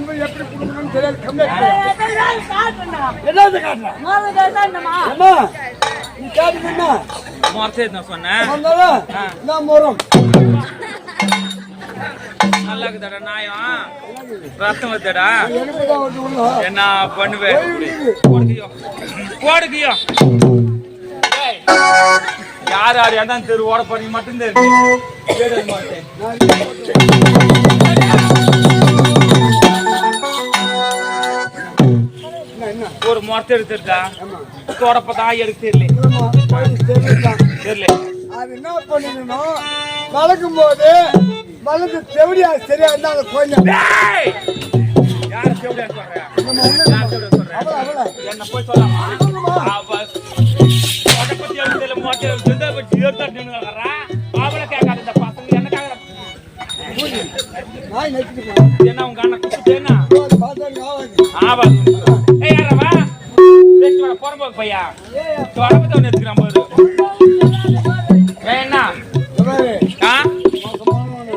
எம்ப எப்படி கொடுக்கணும்னு தெரியாது. காட்டுறா? என்னது அம்மா நீ சொன்னேன். மரம். நல்லா இருக்குதாடா நாயம் ரத்தம் என்ன பண்ணுவேன் ஏய், யார் யார் எதான் தெரு ஓட போறீங்க மட்டும் தெரியும் மாட்டேன். ஒரு மொரத்தை எடுத்துருக்கா தொடப்பதான் எடுக்க தெரியல. தெரியல அது என்ன பண்ணிடணும் வளர்க்கும் போது வளர்ந்து செவடியா சரியா இருந்தா அதை கொஞ்சம்! யார் செவிலியா சொல்றா? யார் செவிலியா சொல்றா? அவள அவள என்ன போய் சொல்லாமா? தொடப்பத்தி எடுத்ததுல மொட்டை எடுத்தது, அவ ஜீரத்தை நின்னுங்கறா. அவளை கேட்காத இந்த பசங்க என்ன கேட்கறா? என்ன உங்க அண்ணன் குத்துட்டேனா? பார்த்தா ஆவாது வாடா, புறம்போக்கு பையா. தொடப்பத்தை எடுத்துக்கிறான் பாரு.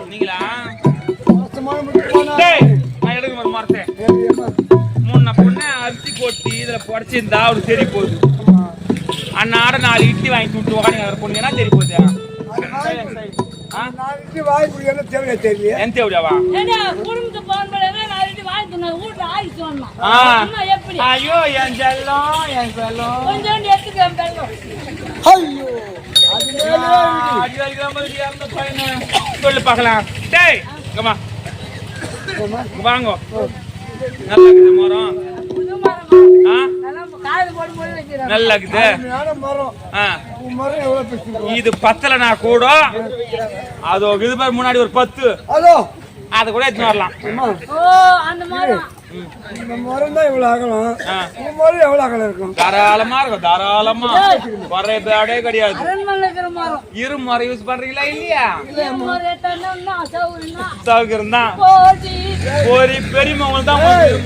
நீங்களா? நான் எடுக்க ஒரு மரத்தை. சரி, அம்மா. முன்ன பொண்ணு அரிசி கொட்டி இதுல புடச்சிருந்தா அவருக்கு தெரிய போகுது நாலு இட்லி வாங்கி விட்டு உட்காந்து பொண்ணு என்ன தெரிய போகுது ஆ? நான் இட்லி வாய் குடிக்கணும் தேவையா தெரியல நான் வீட்டுல எப்படி? ஐயோ என் செல்லம் என் செல்லம் கொஞ்சோண்டு எடுத்துக்க ஐயோ சொல்லு பார்க்கலாம். டேய். இங்க வாங்க. நல்லா இருக்குது மரம். நல்லா இருக்குது. இது பத்தலைனா கூட. அது இது பாரு முன்னாடி ஒரு பத்து. ஹலோ அதை கூட எடுத்துன்னு வரலாம். அம்மா. ஓ அந்த மரம் இந்த மரம் தான் இவ்வளவு அகலம். மரம் எவ்வளவு அகலம் இருக்கும்? தாராளமா இருக்கும் தாராளமா. கிடையாது. மரம். இரு யூஸ் பண்றீங்களா இல்லையா? மரம் தான் போடி ஒரு பெரியவங்க தான் இரு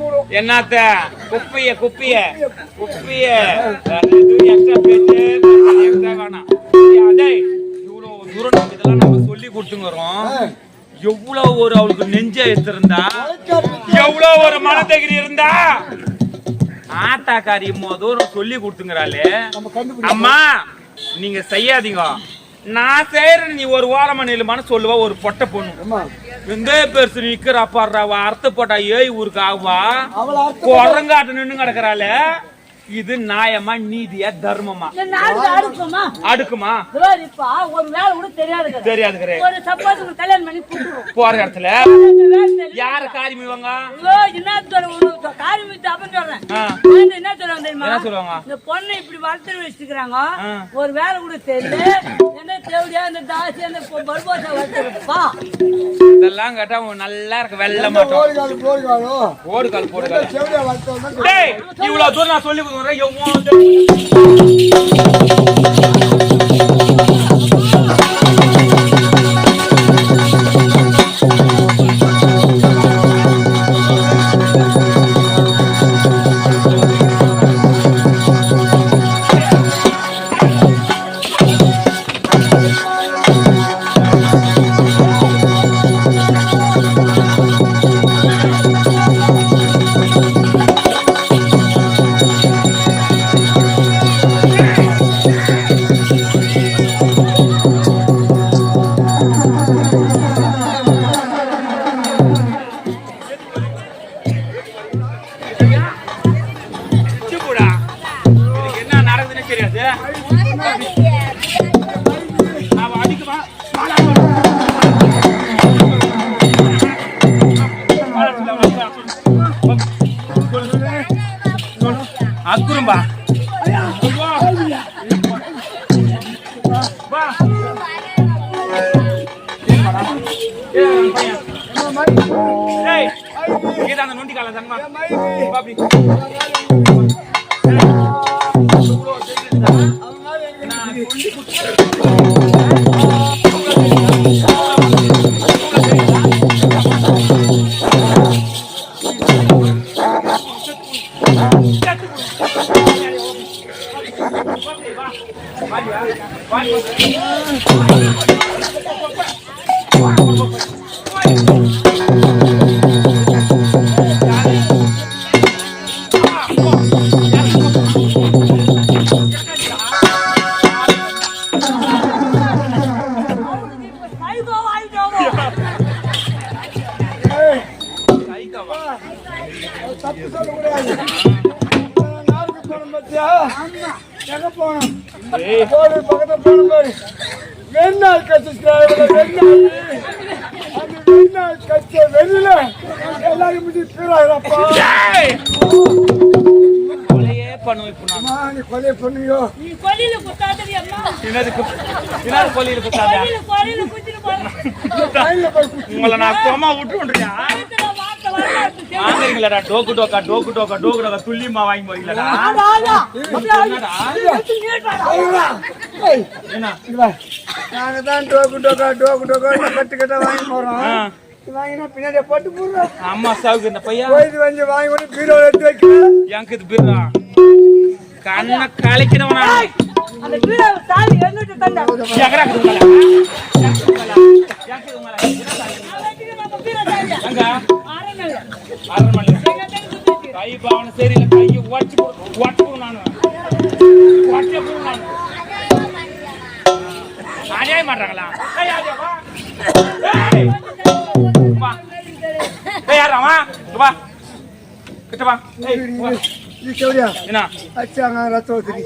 மூடும். என்னத்த? குப்பைய குப்பைய. குப்பைய எக்ஸ்ட்ரா பேச்சு எக்ஸ்ட்ரா வேணாம். தூரம் நம்ம இதெல்லாம் நம்ம சொல்லி கொடுத்துங்கிறோம். எவ்வளவு ஒரு அவளுக்கு நெஞ்ச எடுத்திருந்தா? எவ்வளவு ஒரு மனதகிரி இருந்தா? ஆட்டாக்காரி இம்மோ தூரம் சொல்லி கொடுத்துங்கிறாளே. அம்மா நீங்க செய்யாதீங்க. நான் செய்யறேன் நீ ஒரு ஓரமா நிலுமான்னு சொல்லுவா ஒரு பொட்டை பொண்ணு. எந்த பெருசு நிக்கிறா பாடுறா அர்த்த போட்டா ஏய் ஊருக்கு ஆகுவா? குரங்காட்டு நின்னு கிடக்குறாளே. இது நியாயமா நீதியா தர்மமா? அடுக்குமா? ஒரு வேலை கூட தெரியாது. தெரியாது கரே ஒரு சப்போஸ் கல்யாணம் பண்ணி போற இடத்துல. யார காரியம் இவங்க என்ன சொல்ல உனக்கு காரி மித்து அப்படின்னு சொல்றேன். என்ன சொல்லுவாங்க தெரியுமா? என்ன சொல்லுவாங்க? இந்த பொண்ணை இப்படி வளர்த்து வச்சுக்கிறாங்க ஆ. ஒரு வேலை கூட தெரியல என்ன தேவடியா இந்த தாசி அந்த பர்போசா வளர்த்துருப்பா? இதெல்லாம் கேட்டா நல்லா இருக்கு வெள்ள மாட்டோம். இவ்வளவு தூரம் நான் சொல்லி கொடுக்குறேன் என்ன நடக்குதுன்னு தெரியாது அவ அடிக்குமா அக்குறும்பா வா ஏய், பையன். Hey, kita nggak nanti kalah sama. பார்த்தியா எங்க போனோம்? போடு பக்கத்துல போன பாரு வெண்ணாள் கட்சி வெண்ணாள் அந்த வெண்ணாள் கட்சி வெளியில எல்லாரும் முடி பீராகிறப்பா. அம்மா கொலை பண்ணுவியோ? நீ கொல்லில குத்தாதடி அம்மா. என்னது கு- என்னது கொல்லியில குத்தாத? கொல்லில குத்திட்டு போறேன். உங்களை நான் சும்மா விட்டுருன்றியா? வாங்குறீங்களாடா, டோக்கு டோக்கா, டோக்கு டோக்கா, டோக்கு டோக்கா, துல்லியமா வாங்கி வா. நாங்க தான் டோக்கு டோக்கா டோக்கு டோக்கா கட்டு கட்ட வாங்கி போறோம். பின்னாடி போட்டு போடுறோம் அம்மா சாவுக்கு இந்த பையன் போயிட்டு வந்து வாங்கி கொண்டு பீரோ எடுத்து எனக்கு இது பிறா கண்ண கலைக்கிறவனா அந்த எங்கிட்ட தந்தா? எங்கடா கை பாவனை சரியில்லை. கையை உடச்சு உடச்சு நானு. உடச்சு நானு. யாரு வா. கிட்ட வா. செவடியா என்ன? அச்சாங்க ரத்தம் ஊத்துடி